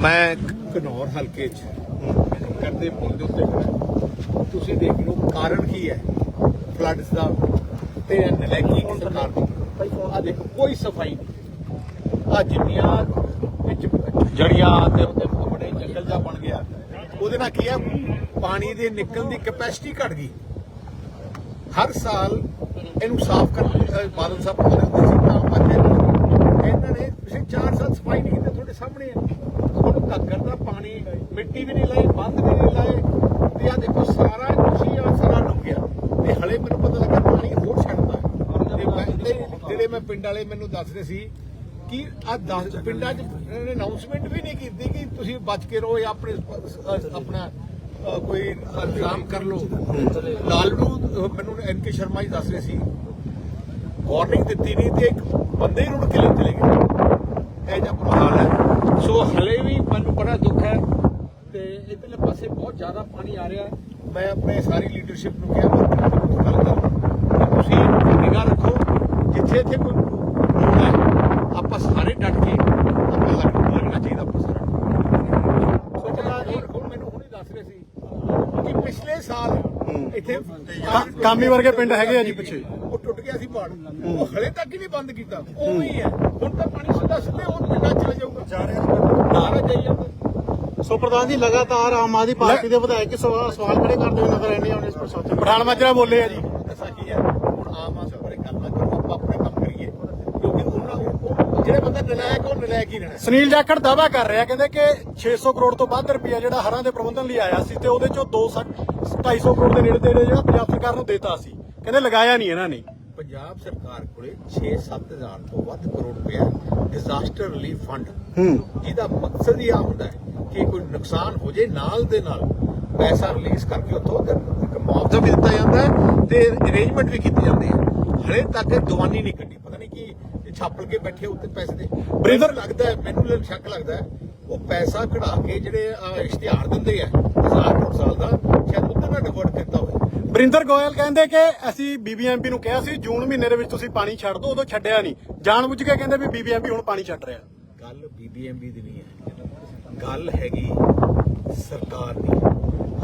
ਮੈਂ ਘਨੌਰ ਹਲਕੇ 'ਚ ਕਰਦੇ ਪੁਲ ਦੇ ਉੱਤੇ ਖੜਾ। ਤੁਸੀਂ ਦੇਖ ਲਓ ਕਾਰਨ ਕੀ ਹੈ ਫਲੱਡਸ ਦਾ ਤੇ ਨਲੈਕੀ ਸਰਕਾਰ ਦੀ। ਆ ਦੇਖੋ, ਕੋਈ ਸਫ਼ਾਈ ਨਹੀਂ। ਆ ਜਿੰਨੀਆਂ ਵਿੱਚ ਜੜੀਆਂ ਤੇ ਉੱਤੇ ਬੜੇ ਜੰਗਲ ਜਾ ਬਣ ਗਿਆ, ਉਹਦੇ ਨਾਲ ਕੀ ਹੈ ਪਾਣੀ ਦੇ ਨਿਕਲਣ ਦੀ ਕੈਪੈਸਿਟੀ ਘਟ ਗਈ। ਹਰ ਸਾਲ ਇਹਨੂੰ ਸਾਫ਼ ਕਰਨ ਅਹ ਬਾਦਲ ਸਾਹਿਬ ਕਹਿੰਦੇ ਸੀ, ਤਾਂ ਇਹਨਾਂ ਨੇ ਪਿਛਲੇ 4 ਸਾਲ ਸਫ਼ਾਈ ਨਹੀਂ ਕੀਤੀ ਤੁਹਾਡੇ ਸਾਹਮਣੇ ਹੈ ਹੁਣ ਘੱਗਰ ਦਾ ਪਾਣੀ ਮਿੱਟੀ ਵੀ ਨਹੀਂ ਲਾਈ ਬੰਦ ਵੀ ਨਹੀਂ ਲਾਏ ਤੇ ਆ ਦੇਖੋ ਸਾਰਾ ਕੁਛ ਹੀ ਆ ਸਾਰਾ ਡੁੱਬ ਗਿਆ ਤੇ ਹਲੇ ਮੈਨੂੰ ਪਤਾ ਲੱਗਾ ਪਾਣੀ ਹੋਰ ਛੱਡਦਾ ਤੇ ਮੈਂ ਤੇ ਜਿਹੜੇ ਮੈਂ ਪਿੰਡ ਵਾਲੇ ਮੈਨੂੰ ਦੱਸਦੇ ਸੀ ਕਿ ਆ 10 ਪਿੰਡਾਂ 'ਚ ਅਨਾਉਂਸਮੈਂਟ ਵੀ ਨਹੀਂ ਕੀਤੀ ਕਿ ਤੁਸੀਂ ਬਚ ਕੇ ਰਹੋ ਜਾਂ ਆਪਣੇ ਅਹ ਆਪਣਾ ਅਹ ਕੋਈ ਇੰਤਜ਼ਾਮ ਕਰ ਲਓ। ਲਾਲੂ ਅਹ ਮੈਨੂੰ ਐਨ ਕੇ ਸ਼ਰਮਾ ਹੀ ਦੱਸ ਰਹੇ ਸੀ ਵਾਰਨਿੰਗ ਦਿੱਤੀ ਨਹੀਂ ਤੇ ਇੱਕ ਬੰਦੇ ਹੀ ਰੁੜ ਕੇ ਲੈ ਚਲੇ ਗਏ। ਇਹ ਜਿਹਾ ਬੁਰਾ ਹਾਲ ਹੈ। ਸੋ ਹਲੇ ਵੀ ਮੈਨੂੰ ਬੜਾ ਦੁੱਖ ਹੈ ਤੇ ਇਧਰਲੇ ਪਾਸੇ ਬਹੁਤ ਜ਼ਿਆਦਾ ਪਾਣੀ ਆ ਰਿਹਾ ਹੈ। ਮੈਂ ਆਪਣੇ ਸਾਰੀ ਲੀਡਰਸ਼ਿਪ ਨੂੰ ਕਿਹਾ ਗੱਲ ਕਰ ਤੁਸੀਂ ਨਿਗਾਹ ਰੱਖੋ ਜਿੱਥੇ ਇੱਥੇ ਕੋਈ ਲੋੜ ਹੈ ਆਪਾਂ ਸਾਰੇ ਡਟ ਕੇ ਆਪਾਂ ਲੱਗ- ਲੱਗਣਾ ਚਾਹੀਦਾ ਆਪਾਂ ਸਾਰਾ ਸੋ ਜਿਹੜਾ ਇਹ ਹੁਣ ਮੈਨੂੰ ਹੁਣੇ ਦੱਸ ਰਹੇ ਸੀ ਕਿ ਪਿਛਲੇ ਸਾਲ ਇੱਥੇ ਕਾਮੀ ਵਰਗੇ ਪਿੰਡ ਹੈਗੇ ਆ ਜੀ ਪਿੱਛੇ। ਉਹ ਟੁੱਟ ਗਿਆ ਸੀ ਪਹਾੜ। ਉਹ ਹਲੇ ਤੱਕ ਹੀ ਨਹੀਂ ਬੰਦ ਕੀਤਾ। ਉਵੇਂ ਹੀ। ਹੈ। ਹੁਣ ਤਾਂ ਪਾਣੀ ਸਿੱਧਾ ਸਿੱਧੇ ਉਹ ਪਿੰਡਾਂ ਚ ਚਲੇ ਜਾਊਗਾ ਜਾ ਰਿਹਾ ਨਾਰਾ ਜਾਈ ਜਾਂਦਾ ਸੋ ਪ੍ਰਧਾਨ ਜੀ ਲਗਾਤਾਰ ਆਮ ਆਦਮੀ ਪਾਰਟੀ ਦੇ ਵਿਧਾਇਕ ਸਵਾ- ਸਵਾਲ ਖੜੇ ਕਰਦੇ ਹੋਏ ਨਜ਼ਰ ਆਉਂਦੇ ਹਨ ਇਸ ਪ੍ਰਸ਼ਾਸਨ ਪਠਾਨ ਮਾਜਰਾ ਬੋਲੇ ਆ ਜੀ। ਦੱਸਾਂ ਕੀ ਹੈ ਹੁਣ ਆਮ ਆਦਮੀ ਬਾਰੇ ਗੱਲ ਨਾ ਕਰੋ ਆਪਾਂ ਆਪਣੇ ਕੰਮ ਕਰੀਏ। ਕਿਉਂਕਿ ਉਹਨਾਂ ਉਹ- ਜਿਹੜੇ ਬੰਦਾ ਨਲਾਇਕ ਉਹ ਨਲਾਇਕ ਹੀ ਰਹਿਣਾ। ਸੁਨੀਲ ਜਾਖੜ ਦਾਅਵਾ ਕਰ ਰਿਹਾ ਕਹਿੰਦੇ ਕਿ 600 ਕਰੋੜ ਤੋਂ ਵੱਧ ਰੁਪਇਆ ਜਿਹੜਾ ਹੜ੍ਹਾਂ ਦੇ ਪ੍ਰਬੰਧਨ ਲਈ ਆਇਆ ਸੀ ਤੇ ਉਹਦੇ ਚੋਂ 200 250 ਕਰੋੜ ਦੇ ਨੇੜੇ ਤੇੜੇ ਜਿਹੜਾ ਪੰਜਾਬ ਸਰਕਾਰ ਨੂੰ ਦੇਤਾ ਸੀ। ਕਹਿੰਦੇ ਲਗਾਇਆ ਨਹੀਂ ਇਹਨਾਂ ਨੇ। ਪੰਜਾਬ ਸਰਕਾਰ ਕੋਲੇ 6-7000 ਤੋਂ ਵੱਧ ਕਰੋੜ ਰੁਪਇਆ ਡਿਜ਼ਾਸਟਰ ਰਿਲੀਫ ਫੰਡ ਜਿਹਦਾ ਮਕਸਦ ਹੀ ਆ ਹੁੰਦਾ ਹੈ ਕਿ ਕੋਈ ਨੁਕਸਾਨ ਹੋ ਜੇ ਨਾਲ ਦੇ ਨਾਲ ਪੈਸਾ ਰਿਲੀਜ਼ ਕਰਕੇ ਉੱਥੋਂ ਇੱਕ ਮੁਆਵਜ਼ਾ ਵੀ ਦਿੱਤਾ ਜਾਂਦਾ ਹੈ ਤੇ ਅਰੇਂਜਮੈਂਟ ਵੀ ਕੀਤੀ ਜਾਂਦੀ ਹੈ। ਹਲੇ ਤੱਕ ਦੀਵਾਨੀ ਨਹੀਂ ਕੱਢੀ। ਪਤਾ ਨਹੀਂ ਕੀ ਛਾਪਲ ਕੇ ਬੈਠੇ ਉੱਤੇ ਪੈਸੇ ਦੇ। ਬ੍ਰਿਦਰ- ਲੱਗਦਾ ਮੈਨੂੰ ਸ਼ੱਕ ਲੱਗਦਾ ਉਹ ਪੈਸਾ ਕਢਾ ਕੇ ਜਿਹੜੇ ਇਸ਼ਤਿਹਾਰ ਦਿੰਦੇ ਆ ਹਜ਼ਾਰ ਕਰੋੜ ਸਾਲ ਦਾ ਸ਼ਾਇਦ ਉੱਧਰ ਨਾ ਡਿਵਰਟ ਕੀਤਾ ਹੋਵੇ ਬਰਿੰਦਰ ਗੋਇਲ ਕਹਿੰਦੇ ਕਿ ਅਸੀਂ ਬੀਬੀਐਮਪੀ ਨੂੰ ਕਿਹਾ ਸੀ ਜੂਨ ਮਹੀਨੇ ਦੇ ਵਿੱਚ ਤੁਸੀਂ ਪਾਣੀ ਛੱਡ ਦਿਓ ਉਦੋਂ ਛੱਡਿਆ ਨਹੀਂ। ਜਾਣਬੁੱਝ ਕੇ ਕਹਿੰਦੇ ਵੀ ਬੀਬੀਐਮਪੀ ਹੁਣ ਪਾਣੀ ਛੱਡ ਰਿਹਾ। ਗੱਲ ਬੀਬੀਐਮਬੀ ਦੀ ਨਹੀਂ ਹੈ। ਗੱਲ ਹੈਗੀ ਸਰਕਾਰ ਦੀ।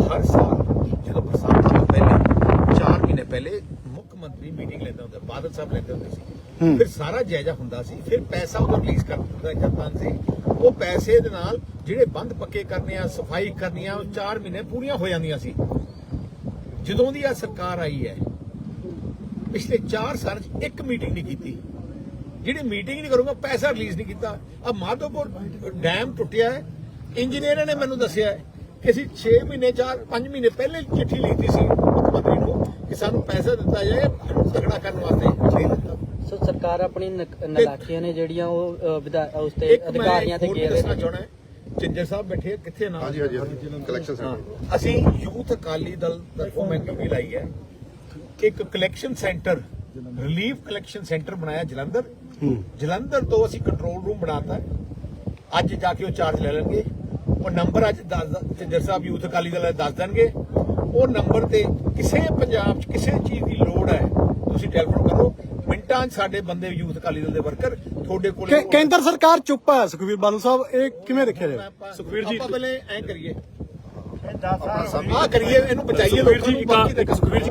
ਹਰ ਸਾਲ ਜਦੋਂ ਬਰਸਾਤ ਤੋਂ ਪਹਿਲੇ 4 ਮਹੀਨੇ ਪਹਿਲੇ ਮੁੱਖ ਮੰਤਰੀ ਮੀਟਿੰਗ ਲੈਂਦਾ ਹੁੰਦਾ ਬਾਦਲ ਸਾਹਿਬ ਲੈਂਦੇ ਹੁੰਦੇ ਸੀ। ਫਿਰ ਸਾਰਾ ਜਾਇਜ਼ਾ ਹੁੰਦਾ ਸੀ ਫਿਰ ਪੈਸਾ ਉਦੋਂ ਰਿਲੀਜ਼ ਕਰ ਦਿੰਦਾ ਜਾਂਦਾ ਸੀ। ਉਹ ਪੈਸੇ ਦੇ ਨਾਲ ਜਿਹੜੇ ਬੰਦ ਪੱਕੇ ਕਰਨੇ ਆ ਸਫ਼ਾਈ ਕਰਨੀ ਆ ਉਹ 4 ਮਹੀਨੇ ਪੂਰੀਆਂ ਹੋ ਜਾਂਦੀਆਂ ਸੀ। ਜਦੋਂ ਦੀ ਆ ਸਰਕਾਰ ਆਈ ਹੈ ਪਿਛਲੇ 4 ਸਾਲ 'ਚ ਇੱਕ ਮੀਟਿੰਗ ਨਹੀਂ ਕੀਤੀ। ਜਿਹੜੀ ਮੀਟਿੰਗ ਨਹੀਂ ਕਰੂੰਗਾ ਪੈਸਾ ਰਿਲੀਜ਼ ਨਹੀਂ ਕੀਤਾ। ਆ ਮਾਧੋਪੁਰ ਡੈਮ ਟੁੱਟਿਆ ਹੈ। ਇੰਜੀਨੀਅਰਾਂ ਨੇ ਮੈਨੂੰ ਦੱਸਿਆ ਹੈ ਕਿ ਅਸੀਂ 6 ਮਹੀਨੇ 4 5 ਮਹੀਨੇ ਪਹਿਲੇ ਚਿੱਠੀ ਲਿਖੀ ਸੀ ਮੁੱਖ ਮੰਤਰੀ ਨੂੰ ਕਿ ਸਾਨੂੰ ਪੈਸਾ ਦਿੱਤਾ ਜਾਏ ਤਗੜਾ ਕਰਨ ਵਾਸਤੇ ਨਹੀਂ ਦਿੱਤਾ। ਸੋ ਸਰਕਾਰ ਆਪਣੀ ਨਲਾਇਕੀਆਂ ਨੇ ਜਿਹੜੀਆਂ ਉਹ ਉਸ ਤੇ ਅਧਿਕਾਰੀਆਂ ਤੇ ਰਹੇ ਚਾਹਣਾ ਚੰਜਰ ਸਾਹਿਬ ਬੈਠੇ ਕਿੱਥੇ ਨਾਲ? ਹਾਂਜੀ ਹਾਂਜੀ ਕਲੈਕਸ਼ਨ ਸੈਂਟਰ ਅਸੀਂ ਯੂਥ ਅਕਾਲੀ ਦਲ ਤਰਫੋਂ ਮੈਂ ਡਿਊਟੀ ਲਾਈ ਹੈ। ਇੱਕ collection centre relief collection centre ਬਣਾਇਆ ਜਲੰਧਰ। ਜਲੰਧਰ ਤੋਂ ਅਸੀਂ ਕੰਟਰੋਲ ਰੂਮ ਬਣਾਤਾ। ਅੱਜ ਜਾ ਕੇ ਉਹ ਚਾਰਜ ਲੈ ਲੈਣਗੇ। ਉਹ ਨੰਬਰ ਅੱਜ ਦੱਸ ਚੰਦਰ ਸਾਹਿਬ ਯੂਥ ਅਕਾਲੀ ਦਲ ਦੱਸ ਦੇਣਗੇ। ਉਹ ਨੰਬਰ ਤੇ ਕਿਸੇ ਪੰਜਾਬ 'ਚ ਕਿਸੇ ਚੀਜ਼ ਦੀ ਲੋੜ ਹੈ ਤੁਸੀਂ ਟੈਲੀਫੋਨ ਕਰੋ। 'ਚ ਸਾਡੇ ਬੰਦੇ ਯੂਥ ਅਕਾਲੀ ਦਲ ਦੇ ਵਰਕਰ ਤੁਹਾਡੇ ਕੋਲ ਕਿ ਕੇਂਦਰ ਸਰਕਾਰ ਚੁੱਪ ਹੈ ਸੁਖਵੀਰ ਬਾਦਲ ਸਾਹਿਬ ਇਹ ਕਿਵੇਂ ਦੇਖਿਆ ਜਾਵੇ? ਸੁਖਵੀਰ ਜੀ ਆਪਾਂ ਪਹਿਲੇ ਐਂ ਕਰੀਏ। ਆਪਣਾ ਆ ਕਰੀਏ ਇਹਨੂੰ ਬਚਾਈਏ ਲੋਕਾਂ ਨੂੰ ਬਾਕੀ ਦੇਖੋ। ਸੁਖਵੀਰ ਜੀ